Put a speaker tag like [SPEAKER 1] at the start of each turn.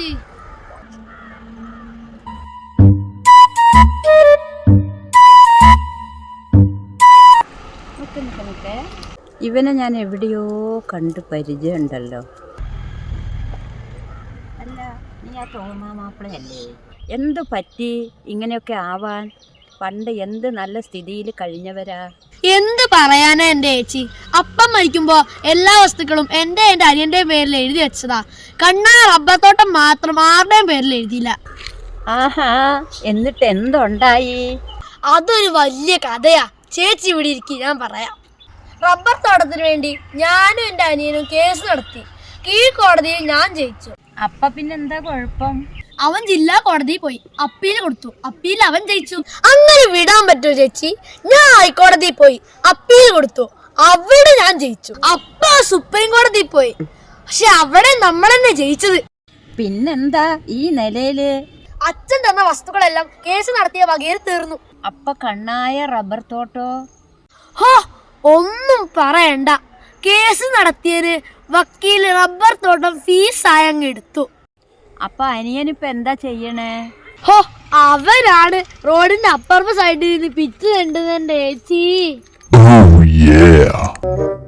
[SPEAKER 1] ചേച്ചി ഇവനെ ഞാൻ എവിടെയോ കണ്ട് പരിചയമുണ്ടല്ലോ. അല്ല നീ ആ തോമാ മാപ്പിളയല്ലേ? എന്ത് പറ്റി? ഇങ്ങനെയൊക്കെ ആവാൻ പണ്ട് എന്ത് നല്ല സ്ഥിതിയിൽ കഴിഞ്ഞവരാ?
[SPEAKER 2] പറയാനാ എന്റെ ചേച്ചി അപ്പം മരിക്കുമ്പോ എല്ലാ വസ്തുക്കളും എന്റെ എന്റെ അനിയന്റെയും പേരിൽ എഴുതി വെച്ചതാ. കണ്ണാ റബ്ബർ തോട്ടം മാത്രം ആരുടെയും പേരിൽ എഴുതിയില്ല.
[SPEAKER 1] ആഹാ എന്നിട്ട് എന്തുണ്ടായി?
[SPEAKER 2] അതൊരു വലിയ കഥയാ. ചേച്ചി ഇവിടെ ഇരിക്കും ഞാൻ പറയാം. റബ്ബർ തോട്ടത്തിന് വേണ്ടി ഞാനും എന്റെ അനിയനും കേസ് നടത്തി. കീഴ്ക്കോടതിയിൽ ഞാൻ ജയിച്ചു.
[SPEAKER 1] അപ്പൊ പിന്നെന്താ കുഴപ്പം?
[SPEAKER 2] അവൻ ജില്ലാ കോടതിയിൽ പോയി. അപ്പീൽ കൊടുത്തു. അപ്പീൽ അവൻ ജയിച്ചു. അങ്ങനെ വിടാൻ പറ്റുമോ ചേച്ചി. ഞാൻ ഹൈക്കോടതിയിൽ പോയി. അപ്പീൽ കൊടുത്തു. അവിടെ ഞാൻ ജയിച്ചു. അപ്പ സുപ്രീം കോടതിയിൽ പോയി. പക്ഷെ അവിടെ നമ്മൾ തന്നെ ജയിച്ചത്.
[SPEAKER 1] പിന്നെന്താ ഈ നിലയിൽ?
[SPEAKER 2] അച്ഛൻ തന്ന വസ്തുക്കളെല്ലാം കേസ് നടത്തിയ വകയിൽ തീർന്നു.
[SPEAKER 1] അപ്പ കണ്ണായ റബ്ബർ തോട്ടോ?
[SPEAKER 2] ഹോ ഒന്നും പറയണ്ട. കേസ് നടത്തിയതിന് വക്കീൽ റബ്ബർ തോട്ടം ഫീസ് അങ്ങ് എടുത്തു.
[SPEAKER 1] അപ്പൊ അനിയനിപ്പ എന്താ ചെയ്യണേ?
[SPEAKER 2] ഹോ അവരാണ്. റോഡിന്റെ അപ്പുറത്തെ സൈഡിൽ നിന്ന് പിച്ച് കണ്ടത് ചേച്ചി.
[SPEAKER 3] ഏച്ചി yeah.